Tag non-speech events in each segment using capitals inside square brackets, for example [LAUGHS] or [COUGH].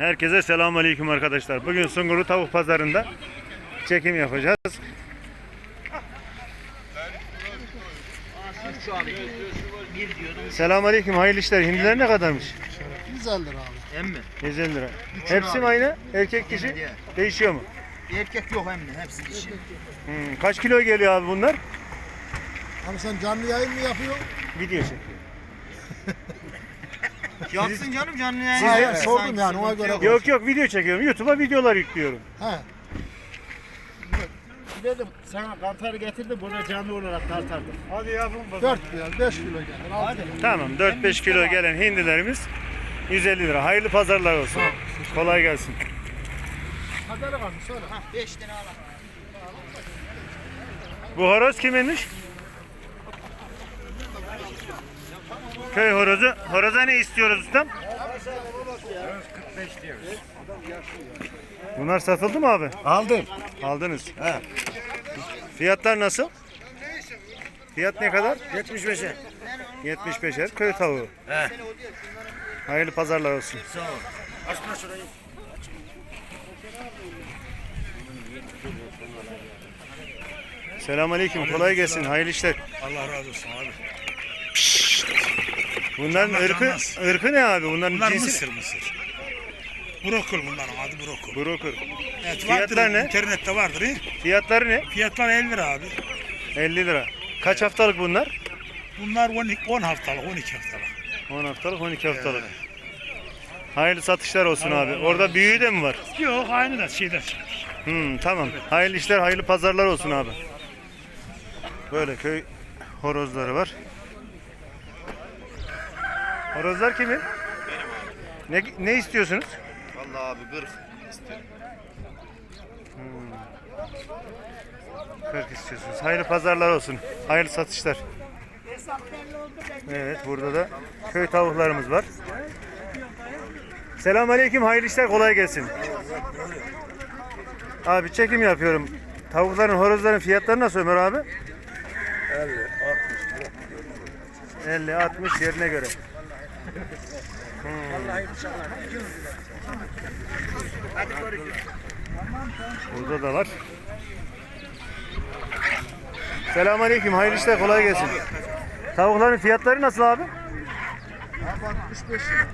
Herkese selamünaleyküm arkadaşlar. Bugün Sungurlu Tavuk Pazarı'nda çekim yapacağız. Selamünaleyküm. Hayırlı işler. Hindiler ne kadarmış? 150 lira abi. Emmi. 150 lira. Hepsi mi aynı? Erkek dişi değişiyor mu? Erkek yok emmi. Hepsi dişi. Hmm, Kaç kilo geliyor abi bunlar? Abi sen canlı yayın mı yapıyorsun? Video çekiyor. [LAUGHS] Yapsın canım canlı yayın. Hayır, yapsın. sordum Sanki yani, ona sıkıntı göre yok. Yok yok video çekiyorum. YouTube'a videolar yüklüyorum. He. Dedim sana kantarı getirdim burada canlı olarak tartardım. Hadi yapın 4 kilo, 5 kilo gelir. Al. Tamam 4-5 kilo gelen hindilerimiz 150 lira. Hayırlı pazarlar olsun. Kolay gelsin. Hadi bakalım söyle. Hah, Beş tane al. Bu horoz kiminmiş? Köy horozu. Horoza ne istiyoruz ustam? Bunlar satıldı mı abi? Aldım. Aldınız. Fiyatlar nasıl? Fiyat ne kadar? 75'e. 75'er köy tavuğu. He. Hayırlı pazarlar olsun. Sağ ol. Açma şurayı. Selamünaleyküm. Kolay gelsin. Hayırlı işler. Allah razı olsun abi. Bunların Allah ırkı, canmaz. ırkı ne abi? Bunların Bunlar cinsi mısır mısır. Brokul bunların adı brokul. Broker. Evet, Fiyatlar vardır, ne? İnternette vardır. he? Fiyatları ne? Fiyatlar 50 lira abi. 50 lira. Kaç haftalık bunlar? Bunlar 12, 10 haftalık, 12 haftalık. 10 haftalık, 12 haftalık. Hayırlı satışlar olsun abi. Orada büyüğü de mi var? Yok aynı da şeyden. Hmm, tamam. Hayırlı işler, hayırlı pazarlar olsun abi. Böyle köy horozları var. Horozlar kimin? Ne, ne istiyorsunuz? Vallahi abi 40 istiyorum. 40 istiyorsunuz. Hayırlı pazarlar olsun. Hayırlı satışlar. Evet burada da köy tavuklarımız var. Selamünaleyküm. Hayırlı işler kolay gelsin. Abi çekim yapıyorum. Tavukların, horozların fiyatları nasıl Ömer abi? 50 60 yerine göre. Burada da var. Selamünaleyküm. Hayırlı işler kolay gelsin. Tavukların fiyatları nasıl abi? 65 lira.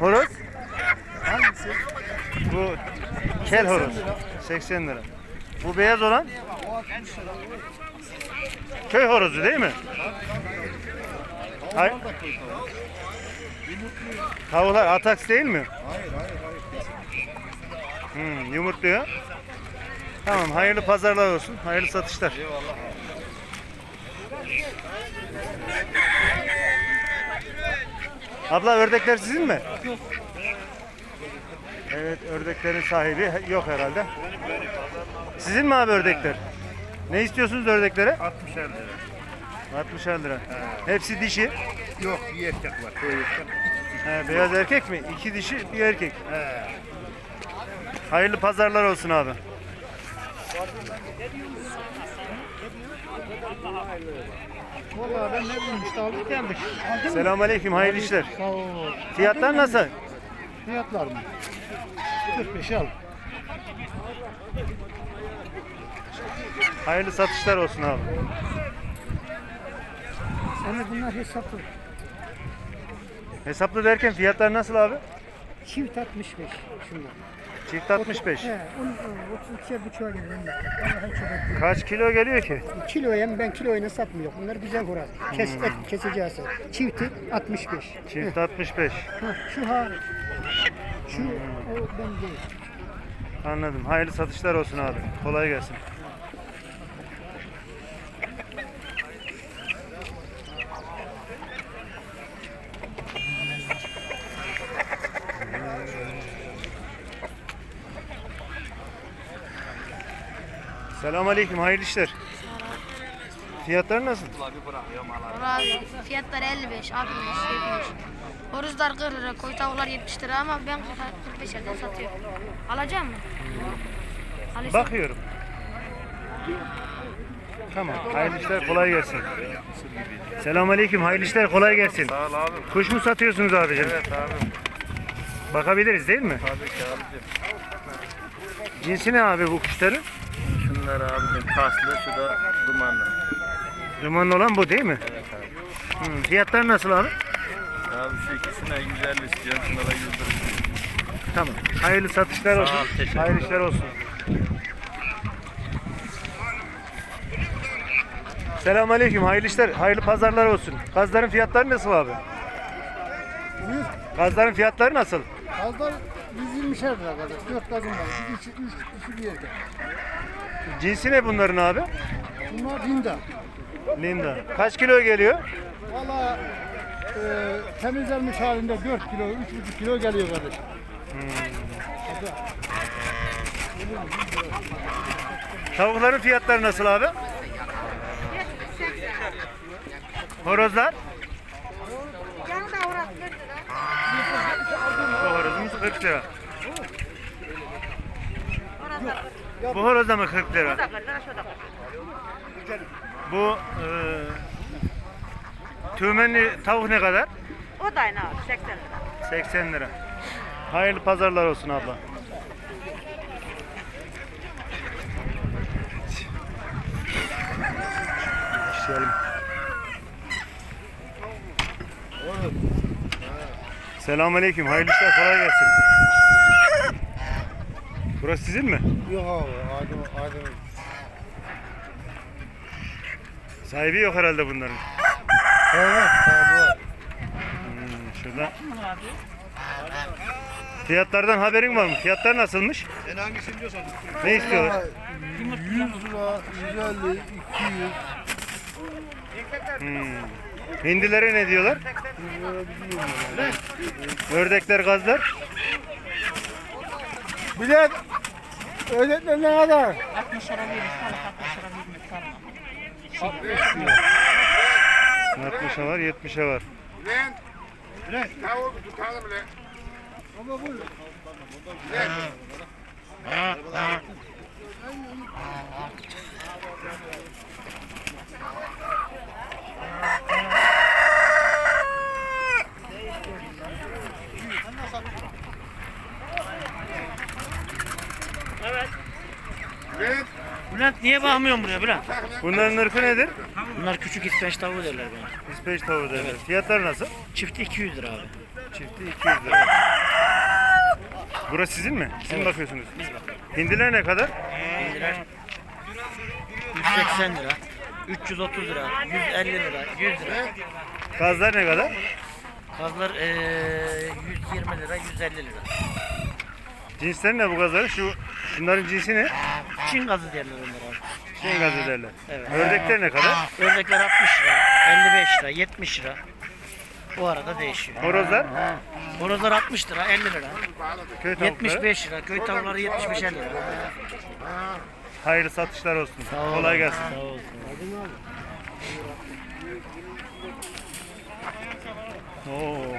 Horoz? Hangisi? Bu kel horoz. 80 lira. Bu beyaz olan? Köy horozu değil mi? Hayır. Tavuklar ataks değil mi? Hayır hayır hayır. Hmm, yumurtluyor. Tamam hayırlı pazarlar olsun. Hayırlı satışlar. Abla ördekler sizin mi? Yok. Evet ördeklerin sahibi yok herhalde. Sizin mi abi ördekler? Ne istiyorsunuz ördeklere? 60 lira. 60 lira. Hepsi dişi. Yok bir erkek var. Erkek. He, beyaz erkek mi? İki dişi, bir erkek. Hayırlı pazarlar olsun abi. Vallahi ben ne bileyim işte aldık geldik. Aldın mı? Selamünaleyküm, hayırlı işler. Sağ ol. Fiyatlar nasıl? Fiyatlar mı? 45 al. Hayırlı satışlar olsun abi. Sana bunlar hesaplı. Hesaplı derken fiyatlar nasıl abi? Çift 65 şunlar. Çift 65. He, 32'ye buçuğa geliyor. Vallahi çok etmiyor. Kaç kilo geliyor ki? Kiloya ben kiloyla satmıyorum. Bunlar güzel horaz. Kes, et keseceğiz. Çifti 65. Çift 65. Ha, şu hariç. Şu o ben değil. Anladım. Hayırlı satışlar olsun abi. Kolay gelsin. Selamünaleyküm. Hayırlı işler. Fiyatlar nasıl? Abi fiyatlar 55, 60, 70. Horuzlar 40 lira, koyu tavuklar 70 lira ama ben 45 liradan satıyorum. Alacak mısın? Alırsan- Bakıyorum. Tamam. Hayırlı işler kolay gelsin. Selamünaleyküm. Hayırlı işler kolay gelsin. Sağ ol abi. Kuş mu satıyorsunuz abicim? Evet abi. Bakabiliriz değil mi? Tabii ki abicim. Cinsi ne abi bu kuşların? Şunlar abicim kaslı, şu da dumanlı. Dumanlı olan bu değil mi? Evet abi. Hı, fiyatlar nasıl abi? Abi şu ikisine 150 istiyorum, şuna da 100 lira istiyorum. Tamam. Hayırlı satışlar olsun. ol, teşekkür Hayırlı işler olsun. Selamünaleyküm. Hayırlı işler, hayırlı pazarlar olsun. Gazların fiyatları nasıl abi? Gazların fiyatları nasıl? Gazlar 120'şer lira kadar. 4 gazım var. Bir içi, üç, üçü bir yerde. Cinsi ne bunların abi? Bunlar Dinda. Linda. Kaç kilo geliyor? Valla e, temizlenmiş halinde 4 kilo, 3,5 kilo geliyor kardeşim. Tavukların fiyatları nasıl abi? Horozlar? Bu horozumuz 40 lira. Bu horoz da mı 40 lira? Bu e, tümenli tavuk ne kadar? O da aynı abi 80 lira. 80 lira. Hayırlı pazarlar olsun abla. İşleyelim. Selamünaleyküm. Hayırlı işler kolay gelsin. Burası sizin mi? Yok abi, adım, adım. Sahibi yok herhalde bunların. Evet, abi var. Hmm, şurada. Fiyatlardan haberin var mı? Fiyatlar nasılmış? Sen hangisini diyorsan. Ne istiyorlar? 100 lira, 150, 200. Hmm. Hindilere ne diyorlar? Ördekler, gazlar. Bilet ödetler ne kadar? 60 lira verir salak 60 lira verir salak. 60'a var, 70'e var. Bülent niye bakmıyorsun buraya Bülent? Bunların ırkı nedir? Bunlar küçük ispenç tavuğu derler bana. İsveç tavuğu derler. Fiyatlar nasıl? Çifti 200 lira abi. Çifti 200 lira. Burası sizin mi? Siz mi bakıyorsunuz? Biz bakıyoruz. Hindiler ne kadar? Hindiler 180 lira, 330 lira, 150 lira, 100 lira. Gazlar ne kadar? Kazlar eee 120 lira, 150 lira. Cinsleri ne bu gazların? Şu şunların cinsi ne? Çin gazı derler onlara. Şey gazı derler. Evet. Ördekler ne kadar? Ördekler 60 lira, 55 lira, 70 lira. Bu arada değişiyor. Horozlar? Horozlar 60 lira, 50 lira. Köy tavukları. 75 lira, köy tavukları 75 lira. Hayırlı satışlar olsun. Sağ ol. Kolay gelsin. Sağ olsun. Oo.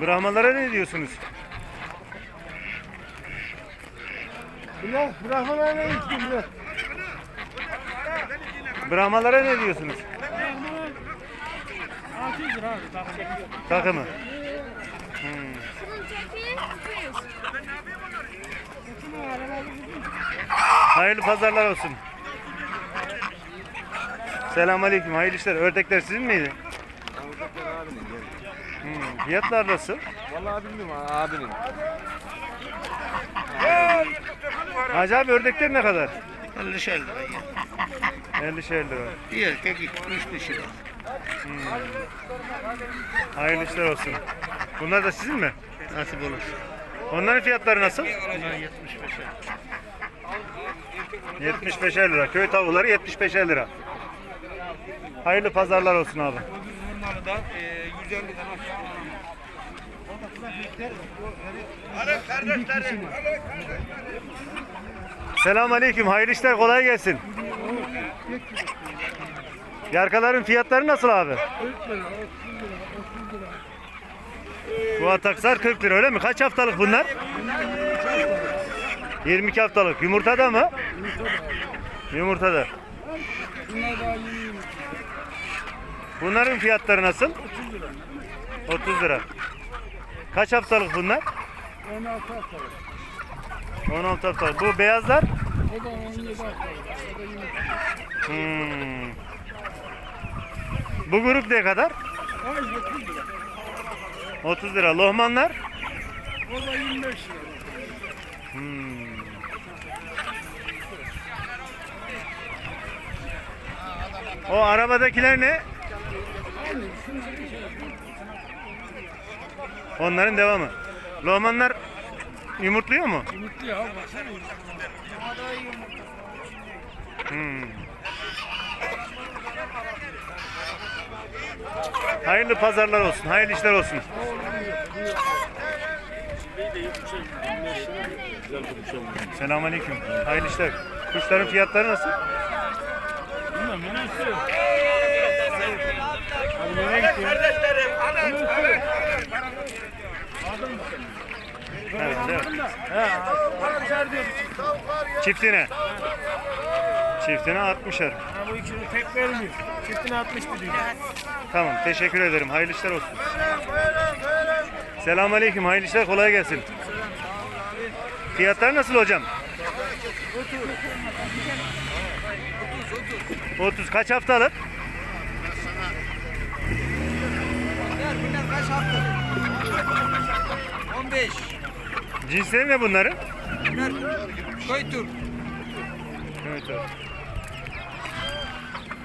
Brahmalara ne diyorsunuz? Bilet, bırakmalar ne istiyorsun bilet? Brahmalara ne diyorsunuz? 600 lira abi. Takımı. Hmm. Hayırlı pazarlar olsun. Selamünaleyküm. Hayırlı işler. Ördekler sizin miydi? Hmm. Fiyatlar nasıl? Vallahi bilmiyorum abinin. Hacı abi ördekler ne kadar? 50 lira. 50 lira. Bir erkek 3 dişi. Hayırlı işler olsun. Bunlar da sizin mi? Nasip olur. Onların fiyatları nasıl? Bunlar 75'e. 75 lira. Köy tavukları 75 lira. Hayırlı pazarlar olsun abi. Selamun aleyküm. Hayırlı işler. Kolay gelsin. Yarkaların fiyatları nasıl abi? Bu ataksar 40 lira öyle mi? Kaç haftalık bunlar? 22 haftalık. Yumurta da mı? Yumurta da. Bunların fiyatları nasıl? 30 lira. 30 lira. Kaç haftalık bunlar? 16 haftalık. 16 haftalık. Bu beyazlar? O da 17 haftalık. O da yumurta. Hmm. Bu grup ne kadar? O 30 lira. 30 lira. Lohmanlar? O da 25 lira. Hmm. O arabadakiler ne? Onların devamı. Lohmanlar yumurtluyor mu? Yumurtlu ya baksana. Hmm. Hayırlı pazarlar olsun, hayırlı işler olsun. Selamünaleyküm. Hayırlı işler. Kuşların fiyatları nasıl? Evet, evet. Çiftine. Çiftine 60'er. Bu ikisini tek vermiyor. Çiftine 60 diyor. Tamam teşekkür ederim. Hayırlı işler olsun. Selamünaleyküm. Hayırlı işler kolay gelsin. Fiyatlar nasıl hocam? 30. Kaç haftalık? Bunlar kaç hafta? 15. Cinsleri ne bunların? Bunlar koy tur. Evet, evet.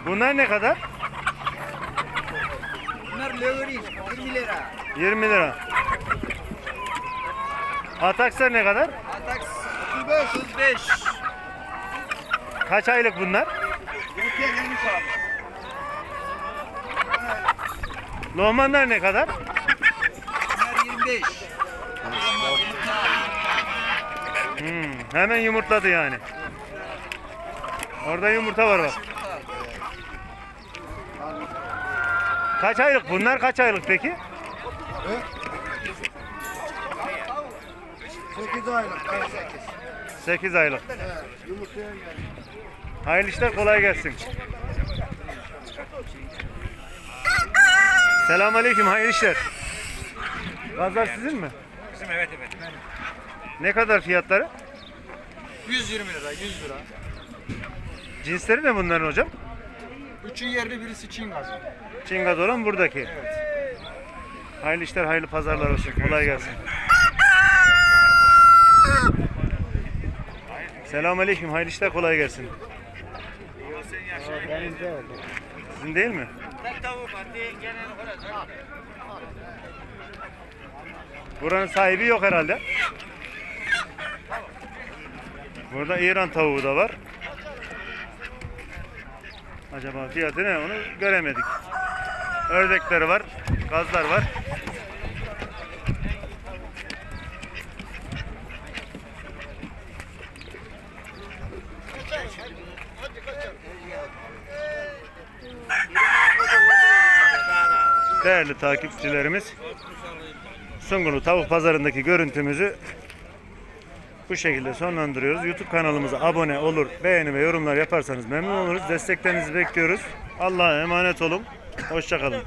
Bunlar ne kadar? Bunlar löveri 20 lira. 20 lira. Atakslar ne kadar? Atax 35. 35. Kaç aylık bunlar? Yumurtaya gelmiş abi. Lohmanlar ne kadar? Bunlar 25. Hmm, hemen yumurtladı yani. Orada yumurta var bak. Kaç aylık bunlar? Kaç aylık peki? 8 aylık. 8 aylık. Hayırlı işler kolay gelsin. Selamünaleyküm hayırlı işler. Pazar sizin mi? Bizim evet evet. Ne kadar fiyatları? 120 lira 100 lira. Cinsleri ne bunların hocam? Üçün yerli birisi Çin gazı. Çingaz olan buradaki. Hayırlı işler, hayırlı pazarlar olsun. Kolay gelsin. Selamünaleyküm. Hayırlı işler, kolay gelsin. Sizin değil mi? Buranın sahibi yok herhalde. Burada İran tavuğu da var. Acaba fiyatı ne onu göremedik. Ördekleri var, gazlar var. Değerli takipçilerimiz, Sungurlu Tavuk Pazarı'ndaki görüntümüzü bu şekilde sonlandırıyoruz. YouTube kanalımıza abone olur, beğeni ve yorumlar yaparsanız memnun oluruz. Desteklerinizi bekliyoruz. Allah'a emanet olun. Hoşçakalın.